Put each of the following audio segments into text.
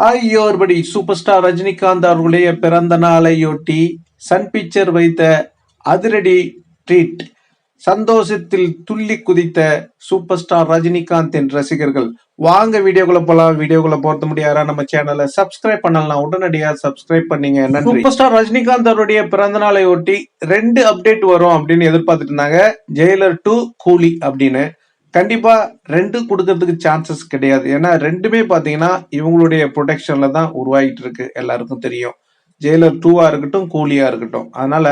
ஆகியோர்படி super star Rajinikanth அவர்களுடைய பிறந்த நாளையொட்டி சன் பிக்சர் வைத்த அதிரடி ட்ரீட் சந்தோஷத்தில் துள்ளி குதித்த சூப்பர் ஸ்டார் ரஜினிகாந்தின் ரசிகர்கள். வாங்க வீடியோக்குள்ள போலாம். வீடியோக்குள்ள போறது முடியாதா நம்ம சேனலை சப்ஸ்கிரைப் பண்ணலாம் உடனடியா சப்ஸ்கிரைப் பண்ணீங்க. நன்றி. சூப்பர் ஸ்டார் ரஜினிகாந்த் அவருடைய பிறந்த நாளை ஒட்டி ரெண்டு அப்டேட் வரும் அப்படின்னு எதிர்பார்த்துட்டு இருந்தாங்க. ஜெயிலர் டூ கூலி அப்படின்னு. கண்டிப்பா ரெண்டு கொடுக்கறதுக்கு சான்சஸ் கிடையாது. ஏன்னா ரெண்டுமே பாத்தீங்கன்னா இவங்களுடைய ப்ரொடெக்ஷன்ல தான் உருவாகிட்டு இருக்கு. எல்லாருக்கும் தெரியும். ஜெயிலர் டூவா இருக்கட்டும் கூலியா இருக்கட்டும். அதனால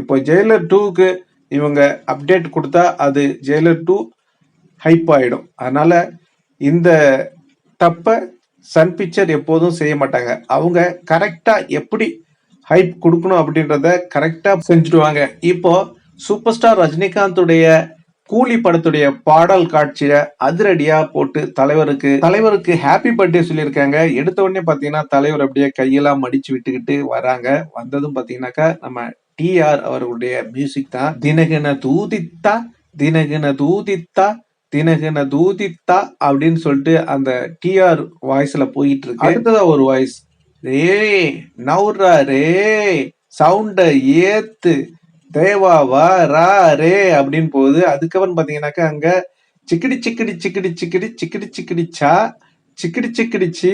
இப்போ ஜெயிலர் டூவுக்கு இவங்க அப்டேட் கொடுத்தா அது ஜெயிலர் டூ ஹைப் ஆயிடும். அதனால இந்த தப்ப சன் பிக்சர் எப்போதும் செய்ய மாட்டாங்க. அவங்க கரெக்டா எப்படி ஹைப் கொடுக்கணும் அப்படின்றத கரெக்டா செஞ்சுடுவாங்க. இப்போ சூப்பர் ஸ்டார் ரஜினிகாந்துடைய கூலி படத்துடைய பாடல் காட்சியை அதிரடியா போட்டு தலைவருக்கு தலைவருக்கு ஹாப்பி பர்த்டே சொல்லியிருக்காங்க. எடுத்த உடனே பாத்தீங்கன்னா தலைவர் அப்படியே கையெல்லாம் மடிச்சு விட்டுக்கிட்டு வராங்க. வந்ததும் பாத்தீங்கன்னாக்கா நம்ம டிஆர் அவர்களுடைய மியூசிக் தான். தினகன தூதித்தா தினகன தூதித்தா தினகன தூதித்தா அப்படின்னு சொல்லிட்டு அந்த டிஆர் வாய்ஸ்ல போயிட்டு இருக்கு அடுத்ததா ஒரு வாய்ஸ் ரே நவுரா ரே சவுண்ட ஏத்து. தேவாவா ரா ரே அப்படின்னு போகுது. அதுக்கப்புறம் பார்த்தீங்கன்னாக்கா அங்கே சிக்கிடி சிக்கிடி சிக்கிடி சிக்கிடி சிக்கிடி சிக்கிடி சா சிக்கிடி சிக்கிடி சி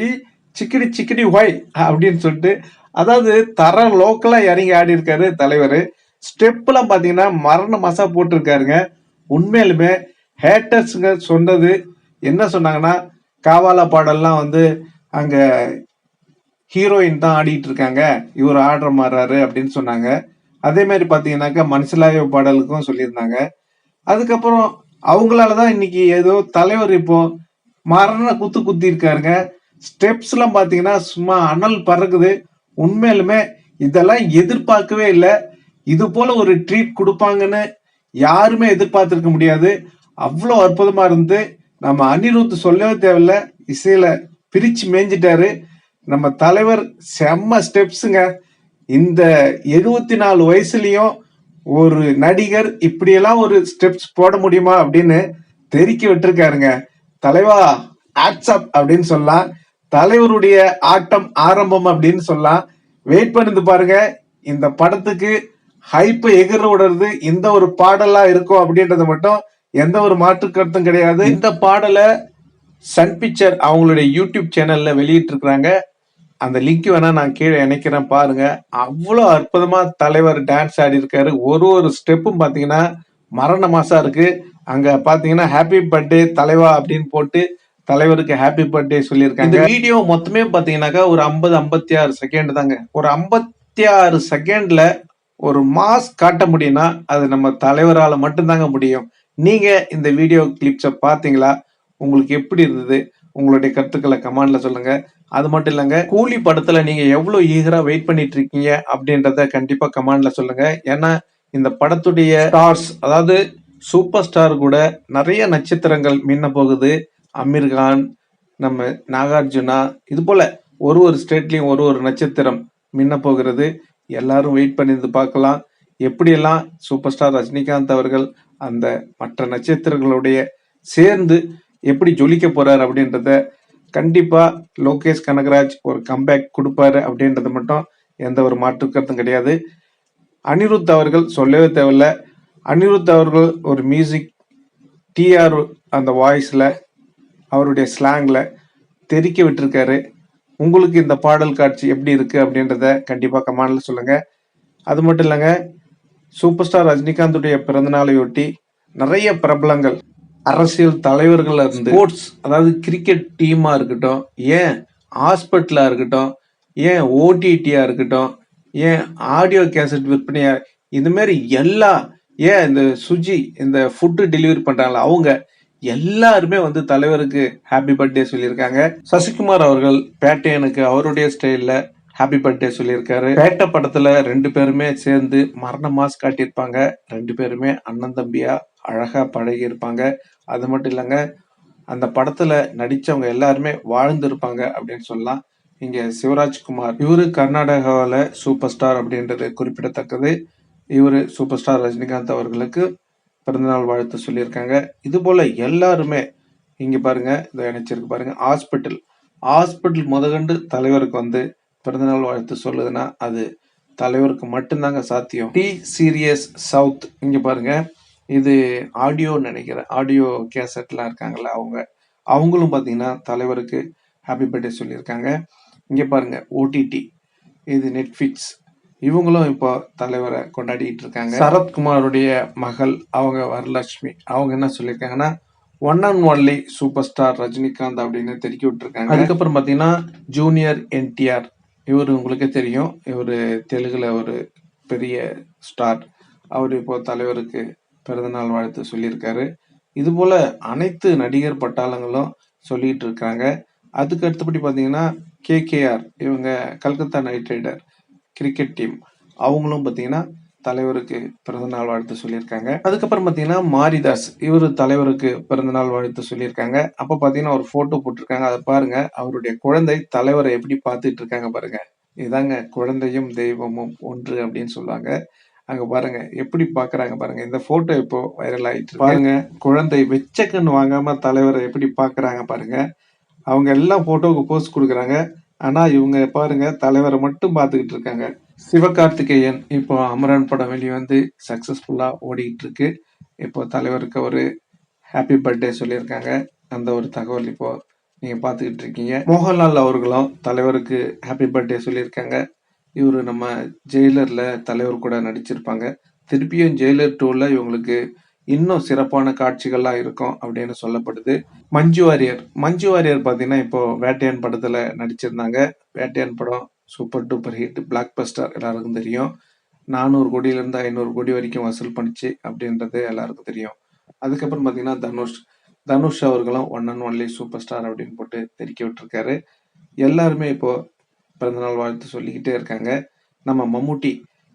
சிக்கிடி சிக்கிடி ஒய் அப்படின்னு சொல்லிட்டு அதாவது தர லோக்கலாக இறங்கி ஆடி இருக்காரு தலைவர். ஸ்டெப்லாம் பார்த்தீங்கன்னா மரண மசா போட்டிருக்காருங்க. உண்மையிலுமே ஹேட்டர்ஸுங்க சொன்னது என்ன சொன்னாங்கன்னா காவாலா பாடல்லாம் வந்து அங்கே ஹீரோயின் தான் ஆடிட்டு இருக்காங்க. இவர் ஆடுற மாறாரு அப்படின்னு சொன்னாங்க. அதே மாதிரி பார்த்தீங்கன்னாக்கா மனசிலாய பாடலுக்கும் சொல்லியிருந்தாங்க. அதுக்கப்புறம் அவங்களால தான் இன்னைக்கு ஏதோ தலைவர் இப்போ மரண குத்து குத்தி இருக்காருங்க ஸ்டெப்ஸ் சும்மா அனல் பறக்குது. உண்மையிலுமே இதெல்லாம் எதிர்பார்க்கவே இல்லை. இது போல ஒரு ட்ரீட் கொடுப்பாங்கன்னு யாருமே எதிர்பார்த்திருக்க முடியாது. அவ்வளோ அற்புதமா இருந்து நம்ம அனிருத் சொல்லவே தேவையில்ல. இசையில பிரிச்சு மேய்ஞ்சிட்டாரு. நம்ம தலைவர் செம்ம ஸ்டெப்ஸுங்க. இந்த எழுபத்தி நாலு வயசுலயும் ஒரு நடிகர் இப்படியெல்லாம் ஒரு ஸ்டெப்ஸ் போட முடியுமா அப்படின்னு தெருக்கி விட்டுருக்காருங்க. தலைவா ஆட்ஸ்அப் அப்படின்னு சொல்லலாம். தலைவருடைய ஆட்டம் ஆரம்பம் அப்படின்னு சொல்லலாம். வெயிட் பண்ணிருந்து பாருங்க. இந்த படத்துக்கு ஹைப்பை எகிற விடுறது இந்த ஒரு பாடலா இருக்கும் அப்படின்றது மட்டும் எந்த ஒரு மாற்று கருத்தும் கிடையாது. இந்த பாடலை சன் பிக்சர் அவங்களுடைய யூடியூப் சேனல்ல வெளியிட்டு இருக்கிறாங்க அந்த லிங்க் வேணா நான் கீழே இணைக்கிறேன் பாருங்க. அவ்வளோ அற்புதமா தலைவர் டான்ஸ் ஆடி இருக்காரு. ஒரு ஒரு ஸ்டெப்பும் பாத்தீங்கன்னா மரண மாசா இருக்கு. அங்க பாத்தீங்கன்னா ஹாப்பி பர்த்டே தலைவா அப்படின்னு போட்டு தலைவருக்கு ஹாப்பி பர்த்டே சொல்லியிருக்காங்க. இந்த வீடியோ மொத்தமே பாத்தீங்கன்னாக்கா ஒரு ஐம்பது ஐம்பத்தி ஆறு செகண்ட் தாங்க. ஒரு ஐம்பத்தி ஆறு செகண்ட்ல ஒரு மாஸ் காட்ட முடியும்னா அது நம்ம தலைவரால மட்டும்தாங்க முடியும். நீங்க இந்த வீடியோ கிளிப்ஸை பாத்தீங்களா? உங்களுக்கு எப்படி இருந்தது? உங்களுடைய கருத்துக்களை கமெண்ட்ல சொல்லுங்க. அது மட்டும் இல்லைங்க கூலி படத்துல நீங்க எவ்வளவு ஈகரா வெயிட் பண்ணிட்டு இருக்கீங்க அப்படின்றத கண்டிப்பா கமெண்ட்ல சொல்லுங்க. ஏன்னா இந்த படத்துடைய ஸ்டார்ஸ் அதாவது சூப்பர் ஸ்டார் கூட நிறைய நட்சத்திரங்கள் மின்ன போகுது. அமீர் கான் நம்ம நாகார்ஜுனா இது போல ஒரு ஒரு ஸ்டேட்லயும் ஒரு ஒரு நட்சத்திரம் மின்ன போகிறது. எல்லாரும் வெயிட் பண்ணிருந்து பார்க்கலாம். எப்படியெல்லாம் சூப்பர் ஸ்டார் ரஜினிகாந்த் அவர்கள் அந்த மற்ற நட்சத்திரங்களுடைய சேர்ந்து எப்படி ஜொலிக்க போறார் அப்படின்றத கண்டிப்பா லோகேஷ் கனகராஜ் ஒரு கம்பேக் கொடுப்பாரு அப்படின்றது மட்டும் எந்த ஒரு மாற்று கருத்தும் கிடையாது. அனிருத் அவர்கள் சொல்லவே தேவையில்ல. அனிருத் அவர்கள் ஒரு மியூசிக் டிஆர் அந்த வாய்ஸில் அவருடைய ஸ்லாங்ல தெரிக்க விட்டுருக்காரு. உங்களுக்கு இந்த பாடல் காட்சி எப்படி இருக்குது அப்படின்றத கண்டிப்பாக கமானில் சொல்லுங்கள் அது மட்டும் இல்லைங்க சூப்பர் ஸ்டார் ரஜினிகாந்துடைய பிறந்தநாளையொட்டி நிறைய பிரபலங்கள் அரசியல் தலைவர்கள்ல இருந்து ஸ்போர்ட்ஸ் அதாவது கிரிக்கெட் டீமா இருக்கட்டும் ஏன் ஹாஸ்பிட்டலா இருக்கட்டும் ஏன் ஓடிடியா இருக்கட்டும் ஏன் ஆடியோ கேசட் விற்பனையா இது மாதிரி எல்லா ஏன் இந்த சுஜி இந்த ஃபுட்டு டெலிவரி பண்றாங்களா அவங்க எல்லாருமே வந்து தலைவருக்கு ஹாப்பி பர்த்டே சொல்லியிருக்காங்க. சசிகுமார் அவர்கள் பேட்டையனுக்கு அவருடைய ஸ்டைல்ல ஹாப்பி பர்த்டே சொல்லியிருக்காரு. பேட்ட படத்துல ரெண்டு பேருமே சேர்ந்து மரண மாஸ் காட்டியிருப்பாங்க. ரெண்டு பேருமே அண்ணன் தம்பியா அழகா பழகி இருப்பாங்க அது மட்டும் இல்லைங்க அந்த படத்துல நடிச்சவங்க எல்லாருமே வாழ்ந்து இருப்பாங்க அப்படின்னு சொல்லலாம். இங்க சிவராஜ்குமார் இவரு கர்நாடகாவில் சூப்பர் ஸ்டார் அப்படின்றது குறிப்பிடத்தக்கது. இவரு சூப்பர் ஸ்டார் ரஜினிகாந்த் அவர்களுக்கு பிறந்தநாள் வாழ்த்து சொல்லியிருக்காங்க. இது போல எல்லாருமே இங்க பாருங்க இதை இணைச்சிருக்கு பாருங்க. ஹாஸ்பிட்டல் ஹாஸ்பிட்டல் முதகண்டு தலைவருக்கு வந்து பிறந்தநாள் வாழ்த்து சொல்லுதுன்னா அது தலைவருக்கு மட்டும்தாங்க சாத்தியம். டி சீரியஸ் சவுத் இங்க பாருங்க. இது ஆடியோ நினைக்கிறேன் ஆடியோ கேசட்லாம் இருக்காங்கல்ல அவங்க அவங்களும் பார்த்தீங்கன்னா தலைவருக்கு ஹாப்பி பர்த்டே சொல்லியிருக்காங்க. இங்கே பாருங்க ஓடிடி இது நெட்ஃபிக்ஸ் இவங்களும் இப்போ தலைவரை கொண்டாடிட்டு இருக்காங்க சரத்குமாருடைய மகள் அவங்க வரலட்சுமி அவங்க என்ன சொல்லியிருக்காங்கன்னா one and only super star Rajinikanth அப்படின்னு தெரிவிக்க விட்டுருக்காங்க அதுக்கப்புறம் பார்த்தீங்கன்னா ஜூனியர் என்டிஆர் இவர் உங்களுக்கே தெரியும். இவர் தெலுங்கில் ஒரு பெரிய ஸ்டார் அவர் இப்போ தலைவருக்கு பிறந்தநாள் வாழ்த்து சொல்லியிருக்காரு. இதுபோல் அனைத்து நடிகர் பட்டாளங்களும் சொல்லிகிட்டு இருக்காங்க. அதுக்கு அடுத்தபடி பார்த்தீங்கன்னா கேகேஆர் இவங்க Calcutta knight riders cricket team. அவங்களும் பார்த்தீங்கன்னா தலைவருக்கு பிறந்தநாள் வாழ்த்து சொல்லியிருக்காங்க. அதுக்கப்புறம் பார்த்தீங்கன்னா மாரிதாஸ் இவர் தலைவருக்கு பிறந்தநாள் வாழ்த்து சொல்லியிருக்காங்க. அப்போ பார்த்தீங்கன்னா ஒரு ஃபோட்டோ போட்டிருக்காங்க. அதை பாருங்க. அவருடைய குழந்தை தலைவரை எப்படி பார்த்துட்டு இருக்காங்க பாருங்க. இதாங்க குழந்தையும் தெய்வமும் ஒன்று அப்படின்னு சொல்லுவாங்க. அங்க பாருங்க எப்படி பாக்குறாங்க பாருங்க. இந்த போட்டோ இப்போ வைரல் ஆயிட்டு பாருங்க குழந்தை வெச்ச கண் வாங்காம தலைவரை எப்படி பாக்குறாங்க பாருங்க. அவங்க எல்லாம் போட்டோவுக்கு போஸ்ட் கொடுக்குறாங்க. ஆனா இவங்க பாருங்க தலைவரை மட்டும் பார்த்துக்கிட்டு இருக்காங்க. சிவகார்த்திகேயன் இப்போ அமரன் படம் வெளிவந்து சக்சஸ்ஃபுல்லா ஓடிட்டு இருக்கு இப்போ தலைவருக்கு ஒரு ஹாப்பி பர்த்டே சொல்லியிருக்காங்க. அந்த ஒரு தகவல் இப்போ நீங்க பார்த்துக்கிட்டு இருக்கீங்க மோகன்லால் அவர்களும் தலைவருக்கு ஹாப்பி பர்த்டே சொல்லியிருக்காங்க. இவர் நம்ம ஜெயிலரில் தலைவர் கூட நடிச்சிருப்பாங்க. திருப்பியும் ஜெயிலர் டூல இவங்களுக்கு இன்னும் சிறப்பான காட்சிகள்லாம் இருக்கும் அப்படின்னு சொல்லப்படுது. மஞ்சு வாரியர். மஞ்சு வாரியர் பார்த்தீங்கன்னா இப்போ வேட்டையான் படத்துல நடிச்சிருந்தாங்க. வேட்டையான் படம் super duper hit blockbuster எல்லாருக்கும் தெரியும். நானூறு கோடியிலேருந்து ஐநூறு கோடி வரைக்கும் வசூல் பண்ணிச்சு அப்படின்றது எல்லாருக்கும் தெரியும். அதுக்கப்புறம் பார்த்தீங்கன்னா தனுஷ் தனுஷ் அவர்களும் one and only super star அப்படின்னு போட்டு தெரிக்க விட்டுருக்காரு. எல்லாருமே இப்போது பிறந்தநாள் வாழ்த்து சொல்லிக்கிட்டே இருக்காங்க. நம்ம மம்முட்டி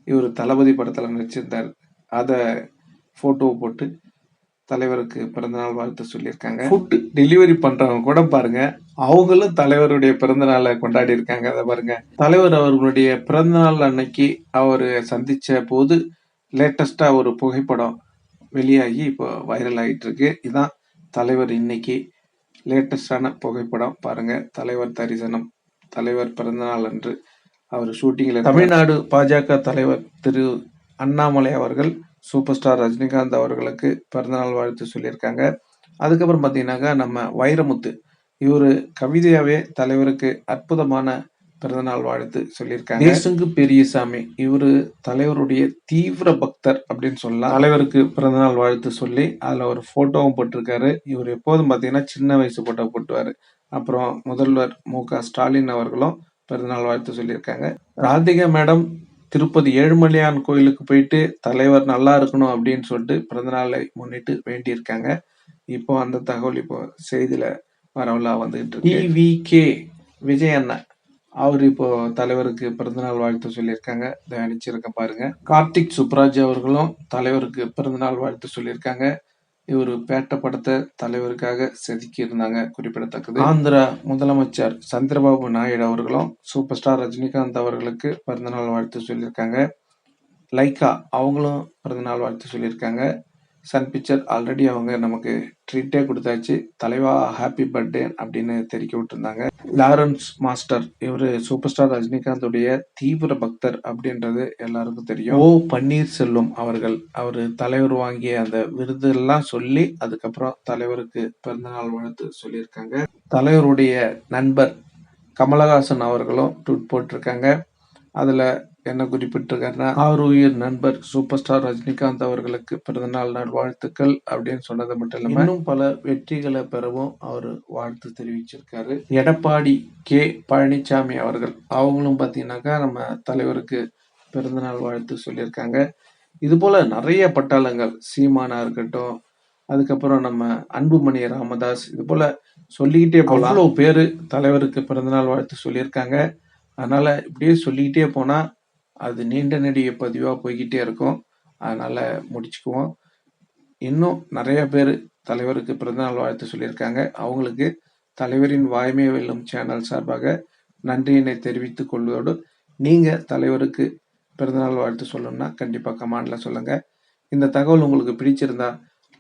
இவர் தளபதி படத்தில் நடிச்சிருந்தார். அதை ஃபோட்டோ போட்டு தலைவருக்கு பிறந்தநாள் வாழ்த்து சொல்லியிருக்காங்க. ஃபுட் டெலிவரி பண்றவங்க கூட பாருங்க. அவங்களும் தலைவருடைய பிறந்தநாளை கொண்டாடி இருக்காங்க. அதை பாருங்க. தலைவர் அவர்களுடைய பிறந்தநாள் அன்னைக்கு அவர் சந்திச்ச போது லேட்டஸ்டா ஒரு புகைப்படம் வெளியாகி இப்போ வைரல் ஆகிட்டு இருக்கு இதான் தலைவர் இன்னைக்கு லேட்டஸ்டான புகைப்படம். பாருங்க. தலைவர் தரிசனம். தலைவர் பிறந்தநாள் அன்று அவர் ஷூட்டிங்ல தமிழ்நாடு பாஜக தலைவர் திரு அண்ணாமலை அவர்கள் சூப்பர் ஸ்டார் ரஜினிகாந்த் அவர்களுக்கு பிறந்தநாள் வாழ்த்து சொல்லியிருக்காங்க. அதுக்கப்புறம் பார்த்தீங்கன்னாக்கா நம்ம வைரமுத்து. இவர் கவிதையாவே தலைவருக்கு அற்புதமான பிறந்தநாள் வாழ்த்து சொல்லியிருக்காங்க. தேசுங்கு பெரியசாமி இவரு தலைவருடைய தீவிர பக்தர் அப்படின்னு சொல்லலாம். தலைவருக்கு பிறந்தநாள் வாழ்த்து சொல்லி அதுல ஒரு போட்டோவும் போட்டிருக்காரு. இவர் எப்போதும் பார்த்தீங்கன்னா சின்ன வயசு போட்டோ போட்டுவாரு. அப்புறம் முதல்வர் மு க ஸ்டாலின் அவர்களும் பிறந்தநாள் வாழ்த்து சொல்லியிருக்காங்க. ராதிகா மேடம் திருப்பதி ஏழுமலையான் கோயிலுக்கு போயிட்டு தலைவர் நல்லா இருக்கணும் அப்படின்னு சொல்லிட்டு பிறந்தநாளை முன்னிட்டு வேண்டியிருக்காங்க. இப்போ அந்த தகவல் இப்போ செய்தியில வரவலா வந்துகிட்டு இருக்கு. வி கே விஜய் அண்ணா அவர் இப்போ தலைவருக்கு பிறந்தநாள் வாழ்த்து சொல்லியிருக்காங்க. தயானிச்சிருக்க பாருங்க. கார்த்திக் சுப்ராஜ் அவர்களும் தலைவருக்கு பிறந்தநாள் வாழ்த்து சொல்லியிருக்காங்க. இவர் பேட்ட படத்தை தலைவருக்காக செதுக்கி இருந்தாங்க குறிப்பிடத்தக்கது. ஆந்திரா முதலமைச்சர் சந்திரபாபு நாயுடு அவர்களும் சூப்பர் ஸ்டார் ரஜினிகாந்த் அவர்களுக்கு பிறந்தநாள் வாழ்த்து சொல்லியிருக்காங்க. லைக்கா அவங்களும் பிறந்தநாள் வாழ்த்து சொல்லியிருக்காங்க. சன் பிக்சர் ஆல்ரெடி அவங்க நமக்கு ட்ரீட்டே கொடுத்தாச்சு. தலைவா ஹாப்பி பர்த்டே அப்படின்னு தெரிவிக்க விட்டுருந்தாங்க. லாரன்ஸ் மாஸ்டர் இவர் சூப்பர் ஸ்டார் ரஜினிகாந்துடைய தீவிர பக்தர் அப்படின்றது எல்லாருக்கும் தெரியும். ஓ பன்னீர்செல்வம் அவர்கள் அவர் தலைவர் வாங்கிய அந்த விருதெல்லாம் சொல்லி அதுக்கப்புறம் தலைவருக்கு பிறந்தநாள் வாழ்த்து சொல்லியிருக்காங்க. தலைவருடைய நண்பர் கமலஹாசன் அவர்களும் ட்வீட் போட்டிருக்காங்க. அதில் என்ன குறிப்பிட்டிருக்காருன்னா அவர் உயிர் நண்பர் சூப்பர் ஸ்டார் ரஜினிகாந்த் அவர்களுக்கு பிறந்தநாள் நாள் வாழ்த்துக்கள் அப்படின்னு சொன்னது மட்டும் இல்லாம இன்னும் பல வெற்றிகளை பெறவும் அவர் வாழ்த்து தெரிவிச்சிருக்காரு. எடப்பாடி கே பழனிசாமி அவர்கள் அவங்களும் பார்த்தீங்கன்னாக்கா நம்ம தலைவருக்கு பிறந்தநாள் வாழ்த்து சொல்லியிருக்காங்க. இது போல நிறைய பட்டாளங்கள் சீமானா இருக்கட்டும் அதுக்கப்புறம் நம்ம அன்புமணி ராமதாஸ் இது போல சொல்லிக்கிட்டே போலாம். அவ்வளோ பேரு தலைவருக்கு பிறந்தநாள் வாழ்த்து சொல்லியிருக்காங்க. அதனால இப்படியே சொல்லிக்கிட்டே போனா அது நீண்ட நெடிய பதிவாக போய்கிட்டே இருக்கும். அதனால் முடிச்சுக்குவோம். இன்னும் நிறைய பேர் தலைவருக்கு பிறந்தநாள் வாழ்த்து சொல்லியிருக்காங்க. அவங்களுக்கு தலைவரின் வாய்மை வெல்லும் சேனல் சார்பாக நன்றியினை தெரிவித்துக் கொள்வதோடு நீங்கள் தலைவருக்கு பிறந்தநாள் வாழ்த்து சொல்லணும்னா கண்டிப்பாக கமாண்டில் சொல்லுங்கள் இந்த தகவல் உங்களுக்கு பிடிச்சிருந்தா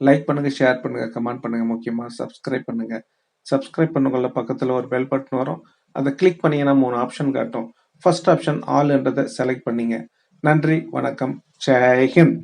லைக் பண்ணுங்கள் ஷேர் பண்ணுங்கள் கமெண்ட் பண்ணுங்கள் முக்கியமாக சப்ஸ்கிரைப் பண்ணுங்கள் சப்ஸ்கிரைப் பண்ணுங்கள பக்கத்தில் ஒரு பெல் பட்டன் வரும். அதை கிளிக் பண்ணீங்கன்னா மூணு ஆப்ஷன் காட்டும். ஃபர்ஸ்ட் ஆப்ஷன் ஆல்ன்றதை செலக்ட் பண்ணீங்க. நன்றி வணக்கம். ஜெய்ஹிந்த்